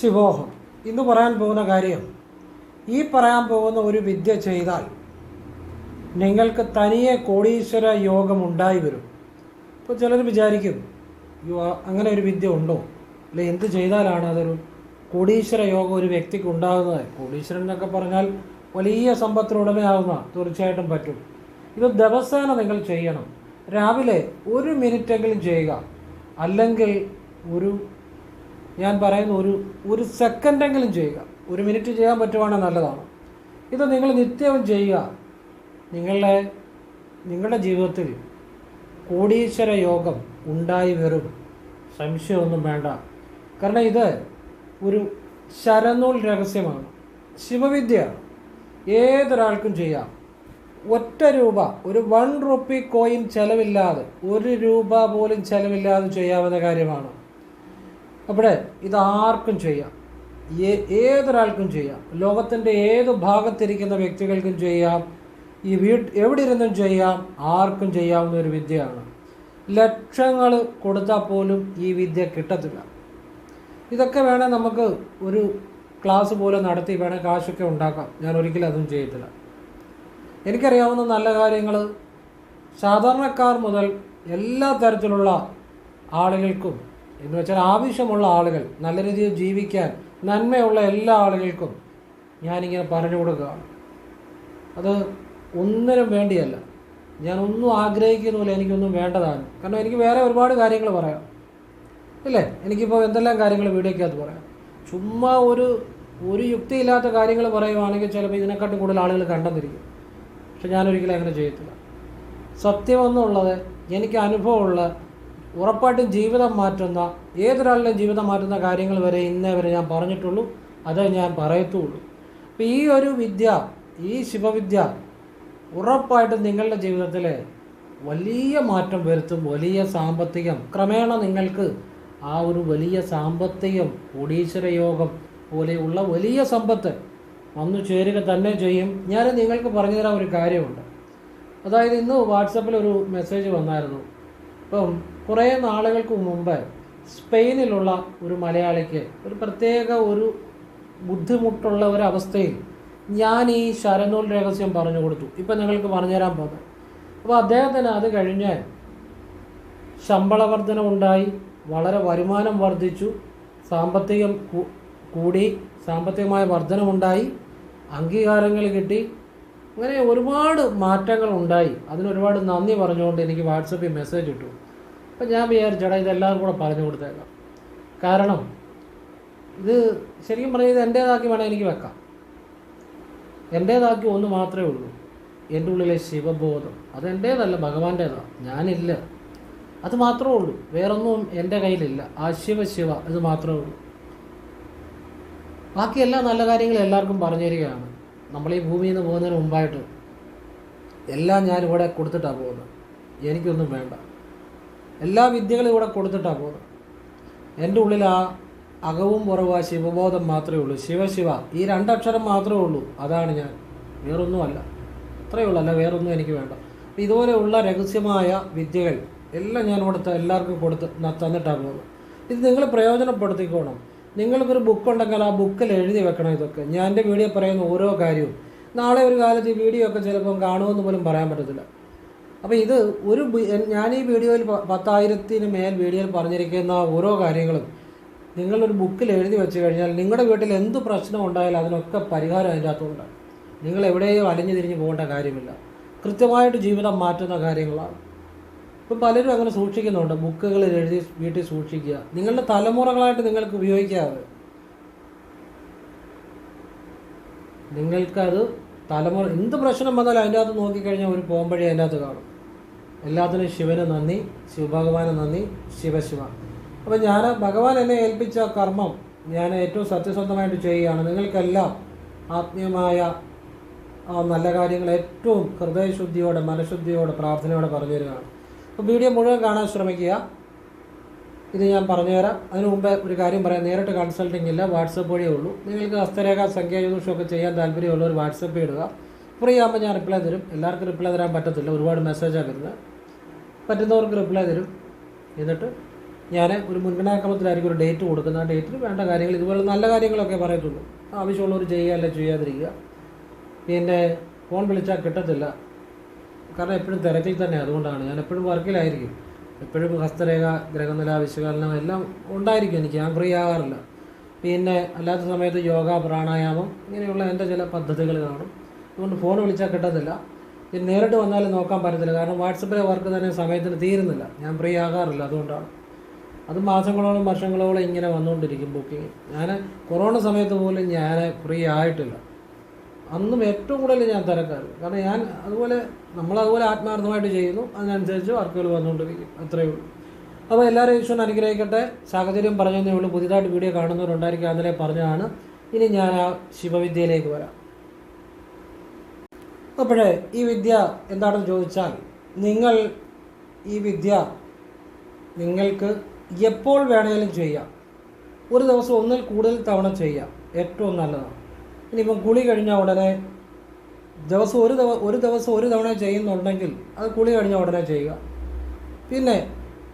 ശിവോഹം. ഇന്ന് പറയാൻ പോകുന്ന കാര്യം ഈ പറയാൻ പോകുന്ന ഒരു വിദ്യ ചെയ്താൽ നിങ്ങൾക്ക് തനിയെ കോടീശ്വര യോഗം ഉണ്ടായി വരും. ഇപ്പോൾ ചിലർ വിചാരിക്കും അങ്ങനെ ഒരു വിദ്യ ഉണ്ടോ? അല്ലെ എന്ത് ചെയ്താലാണ് അതൊരു കോടീശ്വര യോഗം ഒരു വ്യക്തിക്ക് ഉണ്ടാകുന്നത്? കോടീശ്വരൻ എന്നൊക്കെ പറഞ്ഞാൽ വലിയ സമ്പത്തിനുടമയാവുന്ന തീർച്ചയായിട്ടും പറ്റും. ഇത് ദിവസേന നിങ്ങൾ ചെയ്യണം. രാവിലെ ഒരു മിനിറ്റെങ്കിലും ചെയ്യുക. അല്ലെങ്കിൽ ഒരു ഞാൻ പറയുന്ന ഒരു ഒരു സെക്കൻഡെങ്കിലും ചെയ്യുക. ഒരു മിനിറ്റ് ചെയ്യാൻ പറ്റുവാണെങ്കിൽ നല്ലതാണ്. ഇത് നിങ്ങൾ നിത്യവും ചെയ്യുക. നിങ്ങളുടെ നിങ്ങളുടെ ജീവിതത്തിൽ കോടീശ്വര യോഗം ഉണ്ടായി വരും. സംശയമൊന്നും വേണ്ട. കാരണം ഇത് ഒരു ശരനൂൽ രഹസ്യമാണ്. ശിവവിദ്യയാണ് ഏതൊരാൾക്കും ചെയ്യാം. ഒറ്റ രൂപ ഒരു വൺ റുപ്പി കോയിൻ ചെലവില്ലാതെ ഒരു രൂപ പോലും ചെലവില്ലാതെ ചെയ്യാവുന്ന കാര്യമാണ്. അവിടെ ഇത് ആർക്കും ചെയ്യാം ഏതൊരാൾക്കും ചെയ്യാം. ലോകത്തിന്റെ ഏത് ഭാഗത്തിരിക്കുന്ന വ്യക്തികൾക്കും ചെയ്യാം. ഈ വീട്ട് എവിടെ ഇരുന്നും ചെയ്യാം. ആർക്കും ചെയ്യാവുന്ന ഒരു വിദ്യയാണ്. ലക്ഷങ്ങൾ കൊടുത്താൽ പോലും ഈ വിദ്യ കിട്ടത്തില്ല. ഇതൊക്കെ വേണേൽ നമുക്ക് ഒരു ക്ലാസ് പോലെ നടത്തി വേണേൽ കാശൊക്കെ ഉണ്ടാക്കാം. ഞാൻ ഒരിക്കലും അതും ചെയ്യത്തില്ല. എനിക്കറിയാവുന്ന നല്ല കാര്യങ്ങൾ സാധാരണക്കാർ മുതൽ എല്ലാ തരത്തിലുള്ള ആളുകൾക്കും എന്ന് വെച്ചാൽ ആവശ്യമുള്ള ആളുകൾ നല്ല രീതിയിൽ ജീവിക്കാൻ നന്മയുള്ള എല്ലാ ആളുകൾക്കും ഞാനിങ്ങനെ പറഞ്ഞു കൊടുക്കുക അത് ഒന്നിനും വേണ്ടിയല്ല. ഞാൻ ഒന്നും ആഗ്രഹിക്കുന്നില്ല എനിക്കൊന്നും വേണ്ടതാണ്. കാരണം എനിക്ക് വേറെ ഒരുപാട് കാര്യങ്ങൾ പറയാം. ഇല്ലേ എനിക്കിപ്പോൾ എന്തെല്ലാം കാര്യങ്ങൾ വീഡിയോക്കകത്ത് പറയാം. ചുമ്മാ ഒരു ഒരു യുക്തിയില്ലാത്ത കാര്യങ്ങൾ പറയുവാണെങ്കിൽ ചിലപ്പോൾ ഇതിനെക്കാട്ടും കൂടുതൽ ആളുകൾ കണ്ടെന്നിരിക്കും. പക്ഷെ ഞാനൊരിക്കലും അങ്ങനെ ചെയ്യത്തില്ല. സത്യമെന്നുള്ളത് എനിക്ക് അനുഭവമുള്ള ഉറപ്പായിട്ടും ജീവിതം മാറ്റുന്ന ഏതൊരാളുടെയും ജീവിതം മാറ്റുന്ന കാര്യങ്ങൾ വരെ ഇന്നേ വരെ ഞാൻ പറഞ്ഞിട്ടുള്ളൂ. അതേ ഞാൻ പറയത്തുള്ളൂ. അപ്പോൾ ഈ ഒരു വിദ്യ ഈ ശിവവിദ്യ ഉറപ്പായിട്ടും നിങ്ങളുടെ ജീവിതത്തിൽ വലിയ മാറ്റം വരുത്തും വലിയ സാമ്പത്തികം. ക്രമേണ നിങ്ങൾക്ക് ആ ഒരു വലിയ സാമ്പത്തികം കോടീശ്വര യോഗം പോലെയുള്ള വലിയ സമ്പത്ത് വന്നു ചേരുക തന്നെ ചെയ്യും. ഞാൻ നിങ്ങൾക്ക് പറഞ്ഞു തരാൻ ഒരു കാര്യമുണ്ട്. അതായത് ഇന്ന് വാട്സപ്പിൽ ഒരു മെസ്സേജ് വന്നായിരുന്നു. ഇപ്പം കുറേ നാളുകൾക്ക് മുമ്പ് സ്പെയിനിലുള്ള ഒരു മലയാളിക്ക് ഒരു പ്രത്യേക ഒരു ബുദ്ധിമുട്ടുള്ള ഒരു അവസ്ഥയിൽ ഞാൻ ഈ ശരനൂൽ രഹസ്യം പറഞ്ഞു കൊടുത്തു. ഇപ്പം നിങ്ങൾക്ക് പറഞ്ഞുതരാൻ പോകുന്നത് അപ്പോൾ അദ്ദേഹത്തിന് അത് കഴിഞ്ഞ് ശമ്പള വർധന ഉണ്ടായി വളരെ വരുമാനം വർദ്ധിച്ചു സാമ്പത്തികം കൂടി സാമ്പത്തികമായ വർധനമുണ്ടായി അംഗീകാരങ്ങൾ കിട്ടി. അങ്ങനെ ഒരുപാട് മാറ്റങ്ങൾ ഉണ്ടായി. അതിനൊരുപാട് നന്ദി പറഞ്ഞുകൊണ്ട് എനിക്ക് വാട്സപ്പിൽ മെസ്സേജ് ഇട്ടു. അപ്പം ഞാൻ വിചാരിച്ചടാ ഇതെല്ലാവരും കൂടെ പറഞ്ഞു കൊടുത്തേക്കാം. കാരണം ഇത് ശരിക്കും പറഞ്ഞാൽ ഇത് എന്റേതാക്കി വേണം എനിക്ക് വെക്കാം. എന്റേതാക്കി ഒന്ന് മാത്രമേ ഉള്ളൂ. എന്റെ ഉള്ളിലെ ശിവബോധം അത് എന്റേതല്ല ഭഗവാന്റേതാണ് ഞാനില്ല. അത് മാത്രമേ ഉള്ളൂ. വേറൊന്നും എന്റെ കയ്യിലില്ല. ആ ശിവ ശിവ ഇത് മാത്രമേ ഉള്ളൂ. ബാക്കി എല്ലാ നല്ല കാര്യങ്ങളും എല്ലാവർക്കും പറഞ്ഞു തരികയാണ് നമ്മൾ ഈ ഭൂമിയിൽ നിന്ന് പോകുന്നതിന് മുമ്പായിട്ട് എല്ലാം ഞാനിവിടെ കൊടുത്തിട്ടാണ് പോകുന്നത്. എനിക്കൊന്നും വേണ്ട. എല്ലാ വിദ്യകളും ഇവിടെ കൊടുത്തിട്ടാണ് പോകുന്നത്. എന്റെ ഉള്ളിൽ ആ അകവും പുറവും ശിവബോധം മാത്രമേ ഉള്ളൂ. ശിവശിവ ഈ രണ്ടക്ഷരം മാത്രമേ ഉള്ളൂ. അതാണ് ഞാൻ. വേറൊന്നുമല്ല. അത്രയേ ഉള്ളൂ. അല്ല വേറൊന്നും എനിക്ക് വേണ്ട. ഇതുപോലെയുള്ള രഹസ്യമായ വിദ്യകൾ എല്ലാം ഞാൻ കൊടുത്ത് എല്ലാവർക്കും കൊടുത്ത് തന്നിട്ടാ പോകുന്നത്. ഇത് നിങ്ങൾ പ്രയോജനപ്പെടുത്തിക്കോണം. നിങ്ങൾക്കൊരു ബുക്ക് ഉണ്ടെങ്കിൽ ആ ബുക്കിൽ എഴുതി വെക്കണം ഇതൊക്കെ. ഞാൻ എന്റെ വീഡിയോ പറയുന്ന ഓരോ കാര്യവും. നാളെ ഒരു കാലത്ത് ഈ വീഡിയോ ഒക്കെ ചിലപ്പം കാണുമെന്ന് പോലും പറയാൻ പറ്റത്തില്ല. അപ്പോൾ ഇത് ഒരു ഞാൻ ഈ വീഡിയോയിൽ പത്തായിരത്തിന് മേൽ വീഡിയോയിൽ പറഞ്ഞിരിക്കുന്ന ഓരോ കാര്യങ്ങളും നിങ്ങളൊരു ബുക്കിൽ എഴുതി വെച്ച് കഴിഞ്ഞാൽ നിങ്ങളുടെ വീട്ടിൽ എന്ത് പ്രശ്നം ഉണ്ടായാലും അതിനൊക്കെ പരിഹാരം അതിന്റെ അകത്തുണ്ട്. നിങ്ങൾ എവിടെയും അലഞ്ഞു തിരിഞ്ഞ് പോകേണ്ട കാര്യമില്ല. കൃത്യമായിട്ട് ജീവിതം മാറ്റുന്ന കാര്യങ്ങളാണ്. ഇപ്പം പലരും അങ്ങനെ സൂക്ഷിക്കുന്നുണ്ട്. ബുക്കുകളിൽ എഴുതി വീട്ടിൽ സൂക്ഷിക്കുക. നിങ്ങളുടെ തലമുറകളായിട്ട് നിങ്ങൾക്ക് ഉപയോഗിക്കാതെ നിങ്ങൾക്കത് തലമുറ എന്ത് പ്രശ്നം വന്നാലും അതിന്റെ അകത്ത് നോക്കിക്കഴിഞ്ഞാൽ ഒരു പോംവഴി അതിന്റെ അകത്ത് കാണും. എല്ലാത്തിനും ശിവന് നന്ദി ശിവഭഗവാന് നന്ദി ശിവശിവ അപ്പം ഞാൻ ഭഗവാൻ എന്നെ ഏൽപ്പിച്ച കർമ്മം ഞാൻ ഏറ്റവും സത്യസന്ധമായിട്ട് ചെയ്യുകയാണ്. നിങ്ങൾക്കെല്ലാം ആത്മീയമായ നല്ല കാര്യങ്ങൾ ഏറ്റവും ഹൃദയശുദ്ധിയോടെ മനഃശുദ്ധിയോടെ പ്രാർത്ഥനയോടെ പറഞ്ഞു തരികയാണ്. അപ്പോൾ വീഡിയോ മുഴുവൻ കാണാൻ ശ്രമിക്കുക. ഇത് ഞാൻ പറഞ്ഞുതരാം അതിനു മുമ്പേ ഒരു കാര്യം പറയാം. നേരിട്ട് കൺസൾട്ടിംഗ് ഇല്ല വാട്സപ്പ് വഴിയേ ഉള്ളൂ. നിങ്ങൾക്ക് ഹസ്തരേഖ സംഖ്യാജ്യോതിഷമൊക്കെ ചെയ്യാൻ താല്പര്യമുള്ളവർ വാട്സപ്പ് ഇടുക. ഫ്രീ ആകുമ്പോൾ ഞാൻ റിപ്ലൈ തരും. എല്ലാവർക്കും റിപ്ലൈ തരാൻ പറ്റത്തില്ല. ഒരുപാട് മെസ്സേജാണ് വരുന്നത്. പറ്റുന്നവർക്ക് റിപ്ലൈ തരും. എന്നിട്ട് ഞാൻ ഒരു മുൻഗണനാക്രമത്തിലായിരിക്കും ഒരു ഡേറ്റ് കൊടുക്കുന്ന ആ ഡേറ്റിൽ വേണ്ട കാര്യങ്ങൾ ഇതുപോലെ നല്ല കാര്യങ്ങളൊക്കെ പറയത്തുള്ളൂ. ആവശ്യമുള്ളവർ ചെയ്യുക അല്ലെ ചെയ്യാതിരിക്കുക. പിന്നെ ഫോൺ വിളിച്ചാൽ കിട്ടത്തില്ല. കാരണം എപ്പോഴും തിരക്കിൽ തന്നെ അതുകൊണ്ടാണ്. ഞാൻ എപ്പോഴും വർക്കിലായിരിക്കും. എപ്പോഴും ഹസ്തരേഖ ഗ്രഹനില വിശകലനം എല്ലാം ഉണ്ടായിരിക്കും. എനിക്ക് ഞാൻ ഫ്രീ ആകാറില്ല. പിന്നെ അല്ലാത്ത സമയത്ത് യോഗ പ്രാണായാമം ഇങ്ങനെയുള്ള എന്റെ ചില പദ്ധതികൾ കാണും. അതുകൊണ്ട് ഫോൺ വിളിച്ചാൽ കിട്ടത്തില്ല. പിന്നെ നേരിട്ട് വന്നാലും നോക്കാൻ പറ്റത്തില്ല. കാരണം വാട്സപ്പിലെ വർക്ക് തന്നെ സമയത്തിന് തീരുന്നില്ല. ഞാൻ ഫ്രീ ആകാറില്ല അതുകൊണ്ടാണ്. അത് മാസങ്ങളോളം വർഷങ്ങളോളം ഇങ്ങനെ വന്നുകൊണ്ടിരിക്കും ബുക്കിംഗ് ഞാൻ കൊറോണ സമയത്ത് പോലും ഞാൻ ഫ്രീ ആയിട്ടില്ല. അന്നും ഏറ്റവും കൂടുതൽ ഞാൻ തിരക്കാറ്. കാരണം ഞാൻ അതുപോലെ നമ്മളതുപോലെ ആത്മാർത്ഥമായിട്ട് ചെയ്യുന്നു. അതിനനുസരിച്ച് വർക്കുകൾ വന്നുകൊണ്ടിരിക്കും. അത്രയേ ഉള്ളൂ. അപ്പോൾ എല്ലാവരും ഈശ്വരൻ അനുഗ്രഹിക്കട്ടെ. സാഹചര്യം പറഞ്ഞതേ ഉള്ളൂ. പുതിയതായിട്ട് വീഡിയോ കാണുന്നവരുണ്ടായിരിക്കും. അതിലെ പറഞ്ഞതാണ്. ഇനി ഞാൻ ആ ശിവവിദ്യയിലേക്ക് വരാം. അപ്പോഴേ ഈ വിദ്യ എന്താണെന്ന് ചോദിച്ചാൽ നിങ്ങൾ ഈ വിദ്യ നിങ്ങൾക്ക് എപ്പോൾ വേണമെങ്കിലും ചെയ്യാം. ഒരു ദിവസം ഒന്നിൽ കൂടുതൽ തവണ ചെയ്യാം. ഏറ്റവും നല്ലതാണ്. ഇനിയിപ്പം കുളി കഴിഞ്ഞ ഉടനെ ദിവസം ഒരു ദിവ ഒരു ദിവസം ഒരു തവണ ചെയ്യുന്നുണ്ടെങ്കിൽ അത് കുളി കഴിഞ്ഞ ഉടനെ ചെയ്യുക. പിന്നെ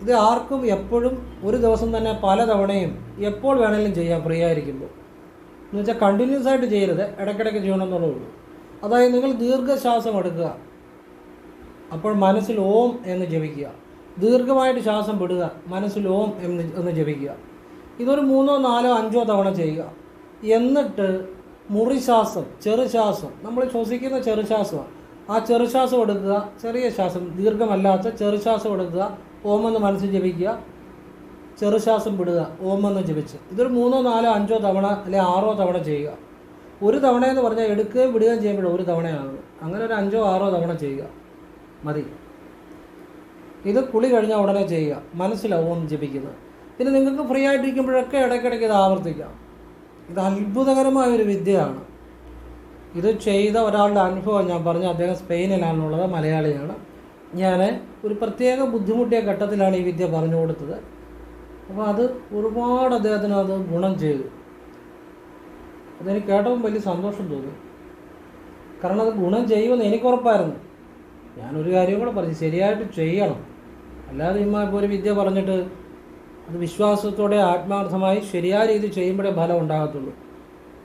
ഇത് ആർക്കും എപ്പോഴും ഒരു ദിവസം തന്നെ പല തവണയും എപ്പോൾ വേണമെങ്കിലും ചെയ്യാം ഫ്രീ ആയിരിക്കുമ്പോൾ. എന്ന് വെച്ചാൽ കണ്ടിന്യൂസ് ആയിട്ട് ചെയ്യരുത്. ഇടയ്ക്കിടയ്ക്ക് ചെയ്യണമെന്നുള്ളൂ അതായത് നിങ്ങൾ ദീർഘശ്വാസം എടുക്കുക. അപ്പോൾ മനസ്സിൽ ഓം എന്ന് ജപിക്കുക. ദീർഘമായിട്ട് ശ്വാസം വിടുക മനസ്സിൽ ഓം എന്ന് എന്ന് ജപിക്കുക. ഇതൊരു മൂന്നോ നാലോ അഞ്ചോ തവണ ചെയ്യുക. എന്നിട്ട് മുറിശ്വാസം ചെറുശ്വാസം നമ്മൾ ശ്വസിക്കുന്ന ചെറുശ്വാസമാണ് ആ ചെറുശ്വാസം എടുക്കുക ചെറിയ ശ്വാസം ദീർഘമല്ലാത്ത ചെറുശ്വാസം എടുക്കുക ഓം എന്ന് മനസ്സിൽ ജപിക്കുക ചെറുശ്വാസം വിടുക ഓം എന്ന് ജപിച്ച്. ഇതൊരു മൂന്നോ നാലോ അഞ്ചോ തവണ അല്ലെങ്കിൽ ആറോ തവണ ചെയ്യുക. ഒരു തവണ എന്ന് പറഞ്ഞാൽ എടുക്കുകയും വിടുകയും ചെയ്യുമ്പോൾ ഒരു തവണയാണ്. അങ്ങനെ ഒരു അഞ്ചോ ആറോ തവണ ചെയ്യുക. മതി. ഇത് കുളി കഴിഞ്ഞാൽ ഉടനെ ചെയ്യുക. മനസ്സിലാവും ജപിക്കുന്നത്. പിന്നെ നിങ്ങൾക്ക് ഫ്രീ ആയിട്ടിരിക്കുമ്പോഴൊക്കെ ഇടയ്ക്കിടയ്ക്ക് ഇത് ആവർത്തിക്കാം. ഇത് അത്ഭുതകരമായ ഒരു വിദ്യയാണ്. ഇത് ചെയ്ത ഒരാളുടെ അനുഭവം ഞാൻ പറഞ്ഞു അദ്ദേഹം സ്പെയിനിലാണുള്ളത് മലയാളിയാണ്. ഞാൻ ഒരു പ്രത്യേക ബുദ്ധിമുട്ടിയ ഘട്ടത്തിലാണ് ഈ വിദ്യ പറഞ്ഞു കൊടുത്തത്. അപ്പോൾ അത് ഒരുപാട് അദ്ദേഹത്തിന് അത് ഗുണം ചെയ്തു. അതെനിക്ക് കേട്ടപ്പോൾ വലിയ സന്തോഷം തോന്നി. കാരണം അത് ഗുണം ചെയ്യുമെന്ന് എനിക്ക് ഉറപ്പായിരുന്നു. ഞാനൊരു കാര്യം കൂടെ പറഞ്ഞു ശരിയായിട്ട് ചെയ്യണം. അല്ലാതെ ഇമ്മ ഇപ്പോൾ ഒരു വിദ്യ പറഞ്ഞിട്ട് അത് വിശ്വാസത്തോടെ ആത്മാർത്ഥമായി ശരിയായ രീതിയിൽ ചെയ്യുമ്പോഴേ ഫലം ഉണ്ടാകത്തുള്ളൂ.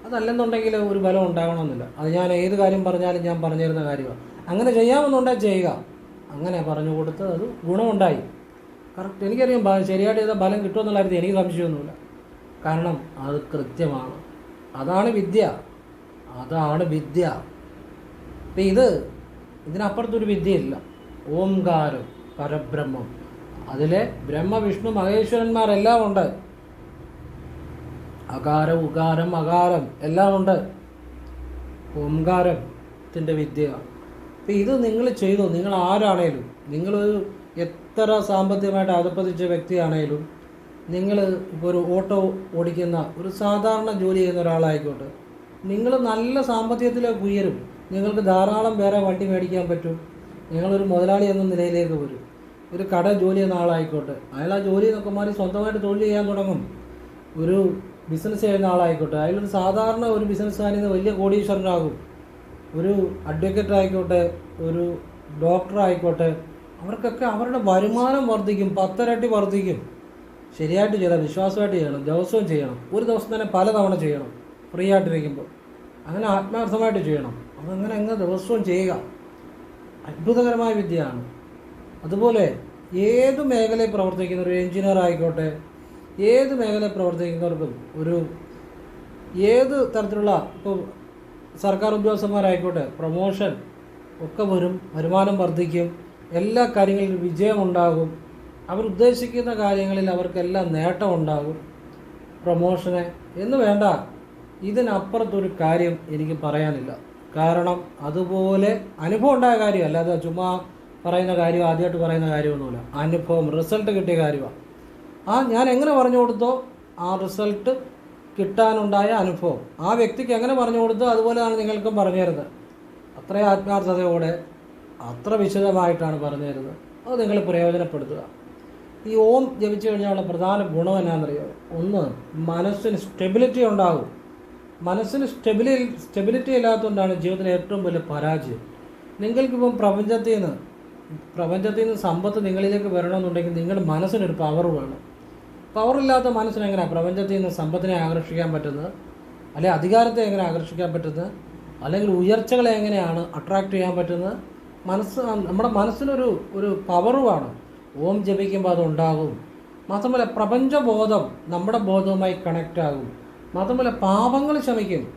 അതല്ലെന്നുണ്ടെങ്കിൽ ഒരു ഫലം ഉണ്ടാകണമെന്നില്ല. അത് ഞാൻ ഏത് കാര്യം പറഞ്ഞാലും ഞാൻ പറഞ്ഞിരുന്ന കാര്യമാണ്. അങ്ങനെ ചെയ്യാമെന്നുണ്ടെങ്കിൽ ചെയ്യുക. അങ്ങനെ പറഞ്ഞു കൊടുത്ത് അത് ഗുണമുണ്ടായി. കറക്റ്റ് എനിക്കറിയാം ശരിയായിട്ട് ചെയ്താൽ ഫലം കിട്ടുമെന്നുള്ള കാര്യത്തിൽ എനിക്ക് സംശയമൊന്നുമില്ല. കാരണം അത് കൃത്യമാണ്. അതാണ് വിദ്യ. അതാണ് വിദ്യ. അപ്പം ഇത് ഇതിനപ്പുറത്തൊരു വിദ്യയില്ല. ഓംകാരം പരബ്രഹ്മം. അതിലെ ബ്രഹ്മ വിഷ്ണു മഹേശ്വരന്മാരെല്ലാം ഉണ്ട്. അകാരം ഉകാരം അകാരം എല്ലാം ഉണ്ട്. ഓംകാരത്തിന്റെ വിദ്യ. അപ്പം ഇത് നിങ്ങൾ ചെയ്തു. നിങ്ങൾ ആരാണേലും നിങ്ങൾ എത്ര സാമ്പത്തികമായിട്ട് അധപ്പതിച്ച വ്യക്തിയാണേലും നിങ്ങൾ ഇപ്പോൾ ഒരു ഓട്ടോ ഓടിക്കുന്ന ഒരു സാധാരണ ജോലി ചെയ്യുന്ന ഒരാളായിക്കോട്ടെ നിങ്ങൾ നല്ല സാമ്പത്തികത്തിലേക്ക് ഉയരും. നിങ്ങൾക്ക് ധാരാളം വേറെ വണ്ടി മേടിക്കാൻ പറ്റും. നിങ്ങളൊരു മുതലാളി എന്ന നിലയിലേക്ക് വരും. ഒരു കട ജോലി ചെയ്യുന്ന ആളായിക്കോട്ടെ അയാൾ ആ ജോലി നോക്കെ മാറി സ്വന്തമായിട്ട് തൊഴിൽ ചെയ്യാൻ തുടങ്ങും. ഒരു ബിസിനസ് ചെയ്യുന്ന ആളായിക്കോട്ടെ അയാളൊരു സാധാരണ ഒരു ബിസിനസ്സുകാരിൽ നിന്ന് വലിയ കോടീശ്വരനാകും. ഒരു അഡ്വക്കേറ്റ് ആയിക്കോട്ടെ ഒരു ഡോക്ടർ ആയിക്കോട്ടെ അവർക്കൊക്കെ അവരുടെ വരുമാനം വർദ്ധിക്കും പത്തരട്ടി വർദ്ധിക്കും. ശരിയായിട്ട് ചെയ്യണം വിശ്വാസമായിട്ട് ചെയ്യണം ദിവസവും ചെയ്യണം. ഒരു ദിവസം തന്നെ പല തവണ ചെയ്യണം ഫ്രീ ആയിട്ടിരിക്കുമ്പോൾ. അങ്ങനെ ആത്മാർത്ഥമായിട്ട് ചെയ്യണം. അതങ്ങനെ അങ്ങ് ദിവസവും ചെയ്യുക. അത്ഭുതകരമായ വിദ്യയാണ്. അതുപോലെ ഏത് മേഖലയിൽ പ്രവർത്തിക്കുന്ന ഒരു എഞ്ചിനീയർ ആയിക്കോട്ടെ ഏത് മേഖലയിൽ പ്രവർത്തിക്കുന്നവർക്കും ഒരു ഏത് തരത്തിലുള്ള ഇപ്പോൾ സർക്കാർ ഉദ്യോഗസ്ഥന്മാരായിക്കോട്ടെ പ്രൊമോഷൻ ഒക്കെ വരും വരുമാനം വർദ്ധിക്കും എല്ലാ കാര്യങ്ങളിലും വിജയമുണ്ടാകും. അവർ ഉദ്ദേശിക്കുന്ന കാര്യങ്ങളിൽ അവർക്കെല്ലാം നേട്ടം ഉണ്ടാകും. പ്രൊമോഷന് എന്ന് വേണ്ട ഇതിനപ്പുറത്തൊരു കാര്യം എനിക്ക് പറയാനില്ല. കാരണം അതുപോലെ അനുഭവം ഉണ്ടായ കാര്യം അല്ലാതെ ചുമ്മാ പറയുന്ന കാര്യം ആദ്യമായിട്ട് പറയുന്ന കാര്യമൊന്നുമില്ല അനുഭവം റിസൾട്ട് കിട്ടിയ കാര്യമാണ്. ആ ഞാൻ എങ്ങനെ പറഞ്ഞു കൊടുത്തോ ആ റിസൾട്ട് കിട്ടാനുണ്ടായ അനുഭവം. ആ വ്യക്തിക്ക് എങ്ങനെ പറഞ്ഞു കൊടുത്തോ അതുപോലെയാണ് നിങ്ങൾക്കും പറഞ്ഞു തരുന്നത് അത്രയും ആത്മാർത്ഥതയോടെ അത്ര വിശദമായിട്ടാണ് പറഞ്ഞു തരുന്നത് അത് നിങ്ങൾ പ്രയോജനപ്പെടുത്തുക. ഈ ഓം ജപിച്ചു കഴിഞ്ഞാലുള്ള പ്രധാന ഗുണം എന്നാണെന്നറിയോ? ഒന്ന് മനസ്സിന് സ്റ്റെബിലിറ്റി ഉണ്ടാകും. മനസ്സിന് സ്റ്റെബിലി സ്റ്റെബിലിറ്റി ഇല്ലാത്തതുകൊണ്ടാണ് ജീവിതത്തിലെ ഏറ്റവും വലിയ പരാജയം. നിങ്ങൾക്കിപ്പം പ്രപഞ്ചത്തിൽ നിന്ന് പ്രപഞ്ചത്തിൽ നിന്ന് സമ്പത്ത് നിങ്ങളിലേക്ക് വരണമെന്നുണ്ടെങ്കിൽ നിങ്ങളുടെ മനസ്സിനൊരു പവർ വേണം. പവറില്ലാത്ത മനസ്സിന് എങ്ങനെയാണ് പ്രപഞ്ചത്തിൽ നിന്ന് സമ്പത്തിനെ ആകർഷിക്കാൻ പറ്റുന്നത്? അല്ലെങ്കിൽ അധികാരത്തെ എങ്ങനെ ആകർഷിക്കാൻ പറ്റുന്നത്? അല്ലെങ്കിൽ ഉയർച്ചകളെ എങ്ങനെയാണ് അട്രാക്ട് ചെയ്യാൻ പറ്റുന്നത്? മനസ്സ് നമ്മുടെ മനസ്സിനൊരു ഒരു പവറുമാണ് ഓം ജപിക്കുമ്പോൾ അതുണ്ടാകും. മാത്രമല്ല പ്രപഞ്ചബോധം നമ്മുടെ ബോധവുമായി കണക്റ്റ് ആകും. മാത്രമല്ല പാപങ്ങൾ ശമിക്കും.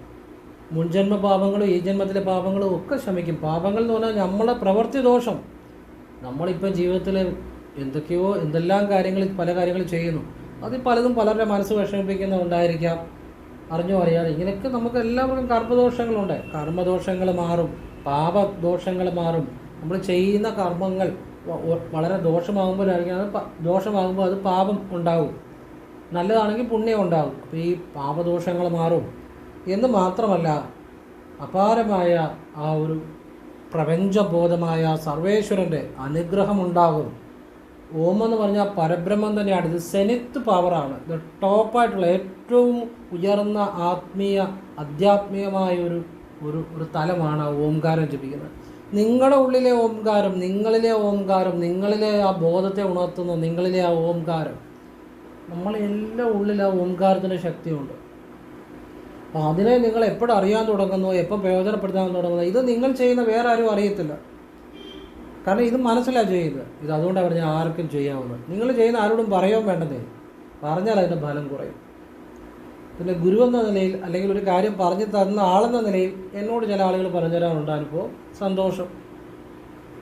മുൻജന്മ പാപങ്ങളും ഈ ജന്മത്തിലെ പാപങ്ങളും ഒക്കെ ശമിക്കും. പാപങ്ങൾ എന്ന് പറഞ്ഞാൽ നമ്മളെ പ്രവൃത്തി ദോഷം. നമ്മളിപ്പോൾ ജീവിതത്തിൽ എന്തൊക്കെയോ എന്തെല്ലാം കാര്യങ്ങൾ പല കാര്യങ്ങൾ ചെയ്യുന്നു. അതിൽ പലതും പലരുടെ മനസ്സ് വിഷമിപ്പിക്കുന്നുണ്ടായിരിക്കാം അറിഞ്ഞോ അറിയാതെ. ഇങ്ങനെയൊക്കെ നമുക്ക് എല്ലാവർക്കും കർമ്മദോഷങ്ങളുണ്ട്. കർമ്മദോഷങ്ങൾ മാറും. പാപദോഷങ്ങൾ മാറും. നമ്മൾ ചെയ്യുന്ന കർമ്മങ്ങൾ വളരെ ദോഷമാകുമ്പോഴായിരിക്കും അത് ദോഷമാകുമ്പോൾ അത് പാപം ഉണ്ടാകും നല്ലതാണെങ്കിൽ പുണ്യം ഉണ്ടാകും അപ്പോൾ ഈ പാപദോഷങ്ങൾ മാറും. എന്ന് മാത്രമല്ല അപാരമായ ആ ഒരു പ്രപഞ്ചബോധമായ സർവേശ്വരന്റെ അനുഗ്രഹമുണ്ടാകും ഓം എന്ന് പറഞ്ഞാൽ പരബ്രഹ്മം തന്നെയാണ്. ഇത് സെനിത്ത് പവറാണ് ഇത് ടോപ്പായിട്ടുള്ള ഏറ്റവും ഉയർന്ന ആത്മീയ ആധ്യാത്മികമായ ഒരു ഒരു ഒരു തലമാണ് ഓംകാരം ജപിക്കുന്നത്. നിങ്ങളുടെ ഉള്ളിലെ ഓംകാരം നിങ്ങളിലെ ഓംകാരം നിങ്ങളിലെ ആ ബോധത്തെ ഉണർത്തുന്ന നിങ്ങളിലെ ആ ഓംകാരം. നമ്മളെല്ലാം ഉള്ളിൽ ആ ഓംകാരത്തിന്റെ ശക്തിയുണ്ട്. അപ്പോൾ അതിനെ നിങ്ങൾ എപ്പോഴും അറിയാൻ തുടങ്ങുന്നു എപ്പോൾ പ്രയോജനപ്പെടുത്താൻ തുടങ്ങുന്നു. ഇത് നിങ്ങൾ ചെയ്യുന്ന വേറെ ആരും അറിയത്തില്ല. കാരണം ഇത് മനസ്സിലാണ് ചെയ്യുന്നത്. ഇത് അതുകൊണ്ടാണ് പറഞ്ഞാൽ ആർക്കും ചെയ്യാവുന്നത്. നിങ്ങൾ ചെയ്യുന്ന ആരോടും പറയുകയും വേണ്ടതേ പറഞ്ഞാൽ അതിന്റെ ഫലം കുറയും. പിന്നെ ഗുരു എന്ന നിലയിൽ അല്ലെങ്കിൽ ഒരു കാര്യം പറഞ്ഞു തന്ന ആളെന്ന നിലയിൽ എന്നോട് ചില ആളുകൾ പറഞ്ഞു തരാറുണ്ട് അനുഭവം. സന്തോഷം.